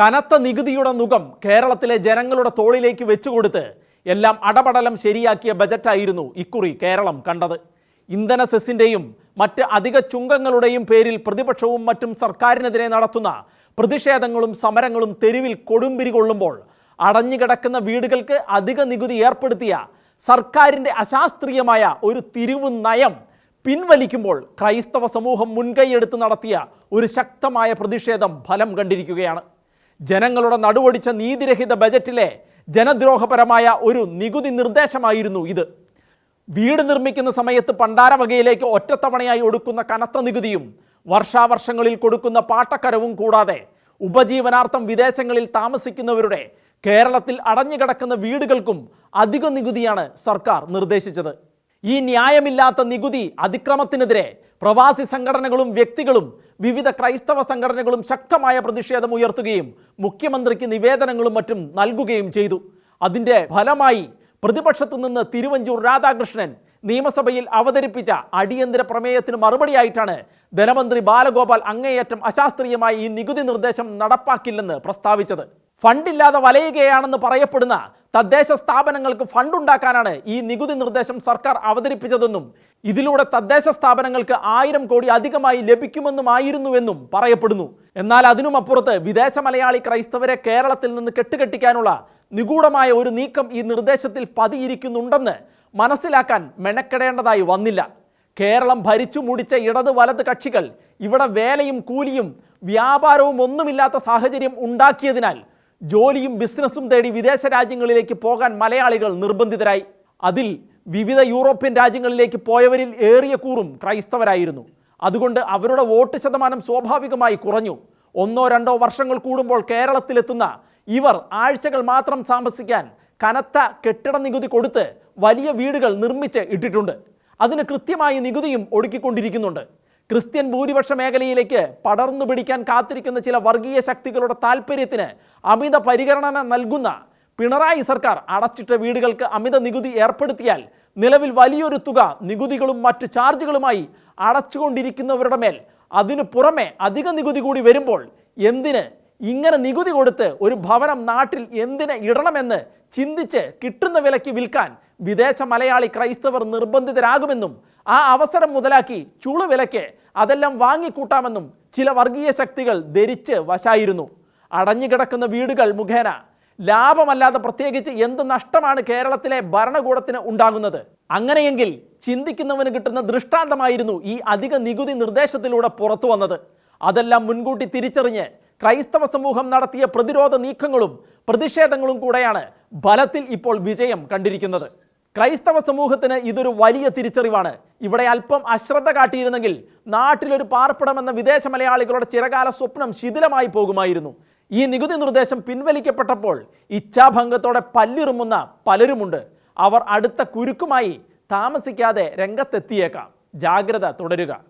കനത്ത നികുതിയുടെ മുഖം കേരളത്തിലെ ജനങ്ങളുടെ തോളിലേക്ക് വെച്ചുകൊടുത്ത് എല്ലാം അടപടലം ശരിയാക്കിയ ബജറ്റായിരുന്നു ഇക്കുറി കേരളം കണ്ടത്. ഇന്ധന സെസ്സിന്റെയും മറ്റ് അധിക ചുങ്കങ്ങളുടെയും പേരിൽ പ്രതിപക്ഷവും മറ്റും സർക്കാരിനെതിരെ നടത്തുന്ന പ്രതിഷേധങ്ങളും സമരങ്ങളും തെരുവിൽ കൊടുമ്പിരി കൊള്ളുമ്പോൾ അടഞ്ഞുകിടക്കുന്ന വീടുകൾക്ക് അധിക നികുതി ഏർപ്പെടുത്തിയ സർക്കാരിന്റെ അശാസ്ത്രീയമായ ഒരു തിരിവ് നയം പിൻവലിക്കുമ്പോൾ ക്രൈസ്തവ സമൂഹം മുൻകൈയെടുത്ത് നടത്തിയ ഒരു ശക്തമായ പ്രതിഷേധം ഫലം കണ്ടിരിക്കുകയാണ്. ജനങ്ങളുടെ നടുവടിച്ച നീതിരഹിത ബജറ്റിലെ ജനദ്രോഹപരമായ ഒരു നികുതി നിർദ്ദേശമായിരുന്നു ഇത്. വീട് നിർമ്മിക്കുന്ന സമയത്ത് പണ്ടാരവകയിലേക്ക് ഒറ്റത്തവണയായി ഒടുക്കുന്ന കനത്ത നികുതിയും വർഷാവർഷങ്ങളിൽ കൊടുക്കുന്ന പാട്ടക്കരവും കൂടാതെ ഉപജീവനാർത്ഥം വിദേശങ്ങളിൽ താമസിക്കുന്നവരുടെ കേരളത്തിൽ അടഞ്ഞുകിടക്കുന്ന വീടുകൾക്കും അധിക നികുതിയാണ് സർക്കാർ നിർദ്ദേശിച്ചത്. ഈ ന്യായമില്ലാത്ത നികുതി അതിക്രമത്തിനെതിരെ പ്രവാസി സംഘടനകളും വ്യക്തികളും വിവിധ ക്രൈസ്തവ സംഘടനകളും ശക്തമായ പ്രതിഷേധം ഉയർത്തുകയും മുഖ്യമന്ത്രിക്ക് നിവേദനങ്ങളും മറ്റും നൽകുകയും ചെയ്തു. അതിന്റെ ഫലമായി പ്രതിപക്ഷത്തു നിന്ന് തിരുവഞ്ചൂർ രാധാകൃഷ്ണൻ നിയമസഭയിൽ അവതരിപ്പിച്ച അടിയന്തര പ്രമേയത്തിന് മറുപടിയായിട്ടാണ് ധനമന്ത്രി ബാലഗോപാൽ അങ്ങേയറ്റം അശാസ്ത്രീയമായി ഈ നികുതി നിർദ്ദേശം നടപ്പാക്കില്ലെന്ന് പ്രസ്താവിച്ചത്. ഫണ്ടില്ലാതെ വലയുകയാണെന്ന് പറയപ്പെടുന്ന തദ്ദേശ സ്ഥാപനങ്ങൾക്ക് ഫണ്ടുണ്ടാക്കാനാണ് ഈ നികുതി നിർദ്ദേശം സർക്കാർ അവതരിപ്പിച്ചതെന്നും ഇതിലൂടെ തദ്ദേശ സ്ഥാപനങ്ങൾക്ക് ആയിരം കോടി അധികമായി ലഭിക്കുമെന്നുമായിരുന്നുവെന്നും പറയപ്പെടുന്നു. എന്നാൽ അതിനുമപ്പുറത്ത് വിദേശ മലയാളി ക്രൈസ്തവരെ കേരളത്തിൽ നിന്ന് കെട്ടുകെട്ടിക്കാനുള്ള നിഗൂഢമായ ഒരു നീക്കം ഈ നിർദ്ദേശത്തിൽ പതിയിരിക്കുന്നുണ്ടെന്ന് മനസ്സിലാക്കാൻ മെനക്കെടേണ്ടതായി വന്നില്ല. കേരളം ഭരിച്ചു മുടിച്ച ഇടത് വലത് കക്ഷികൾ ഇവിടെ വേലയും കൂലിയും വ്യാപാരവും ഒന്നുമില്ലാത്ത സാഹചര്യം ഉണ്ടാക്കിയതിനാൽ ജോലിയും ബിസിനസ്സും തേടി വിദേശ രാജ്യങ്ങളിലേക്ക് പോകാൻ മലയാളികൾ നിർബന്ധിതരായി. അതിൽ വിവിധ യൂറോപ്യൻ രാജ്യങ്ങളിലേക്ക് പോയവരിൽ ഏറിയ കൂറും ക്രൈസ്തവരായിരുന്നു. അതുകൊണ്ട് അവരുടെ വോട്ട് ശതമാനം സ്വാഭാവികമായി കുറഞ്ഞു. ഒന്നോ രണ്ടോ വർഷങ്ങൾ കൂടുമ്പോൾ കേരളത്തിലെത്തുന്ന ഇവർ ആഴ്ചകൾ മാത്രം താമസിക്കാൻ കനത്ത കെട്ടിട നികുതി കൊടുത്ത് വലിയ വീടുകൾ നിർമ്മിച്ച് ഇട്ടിട്ടുണ്ട്. അതിന് കൃത്യമായി നികുതിയും ഒടുക്കിക്കൊണ്ടിരിക്കുന്നുണ്ട്. ക്രിസ്ത്യൻ ഭൂരിപക്ഷ മേഖലയിലേക്ക് പടർന്നു പിടിക്കാൻ കാത്തിരിക്കുന്ന ചില വർഗീയ ശക്തികളുടെ താല്പര്യത്തിന് അമിത പരിഗണന നൽകുന്ന പിണറായി സർക്കാർ അടച്ചിട്ട വീടുകൾക്ക് അമിത നികുതി ഏർപ്പെടുത്തിയാൽ നിലവിൽ വലിയൊരു തുക നികുതികളും മറ്റ് ചാർജുകളുമായി അടച്ചുകൊണ്ടിരിക്കുന്നവരുടെ മേൽ അതിനു പുറമെ അധിക നികുതി കൂടി വരുമ്പോൾ എന്തിന് ഇങ്ങനെ നികുതി കൊടുത്ത് ഒരു ഭവനം നാട്ടിൽ എന്തിനെ ഇടണമെന്ന് ചിന്തിച്ച് കിട്ടുന്ന വിലയ്ക്ക് വിൽക്കാൻ വിദേശ മലയാളി ക്രൈസ്തവർ നിർബന്ധിതരാകുമെന്നും ആ അവസരം മുതലാക്കി ചുളു വിലയ്ക്ക് അതെല്ലാം വാങ്ങിക്കൂട്ടാമെന്നും ചില വർഗീയ ശക്തികൾ ധരിച്ച് വശായിരുന്നു. അടഞ്ഞുകിടക്കുന്ന വീടുകൾ മുഖേന ലാഭമല്ലാതെ പ്രത്യേകിച്ച് എന്ത് നഷ്ടമാണ് കേരളത്തിലെ ഭരണകൂടത്തിന് ഉണ്ടാകുന്നത്? അങ്ങനെയെങ്കിൽ ചിന്തിക്കുന്നവന് കിട്ടുന്ന ദൃഷ്ടാന്തമായിരുന്നു ഈ അധിക നികുതി നിർദ്ദേശത്തിലൂടെ പുറത്തു വന്നത്. അതെല്ലാം മുൻകൂട്ടി തിരിച്ചറിഞ്ഞ് ക്രൈസ്തവ സമൂഹം നടത്തിയ പ്രതിരോധ നീക്കങ്ങളും പ്രതിഷേധങ്ങളും കൂടെയാണ് ഫലത്തിൽ ഇപ്പോൾ വിജയം കണ്ടിരിക്കുന്നത്. ക്രൈസ്തവ സമൂഹത്തിന് ഇതൊരു വലിയ തിരിച്ചറിവാണ്. ഇവിടെ അല്പം അശ്രദ്ധ കാട്ടിയിരുന്നെങ്കിൽ നാട്ടിലൊരു പാർപ്പിടമെന്ന വിദേശ മലയാളികളുടെ ചിരകാല സ്വപ്നം ശിഥിലമായി പോകുമായിരുന്നു. ഈ നികുതി നിർദ്ദേശം പിൻവലിക്കപ്പെട്ടപ്പോൾ ഇച്ഛാഭംഗത്തോടെ പല്ലിറുമുന്ന പലരുമുണ്ട്. അവർ അടുത്ത കുരുക്കുമായി താമസിക്കാതെ രംഗത്തെത്തിയേക്കാം. ജാഗ്രത തുടരുക.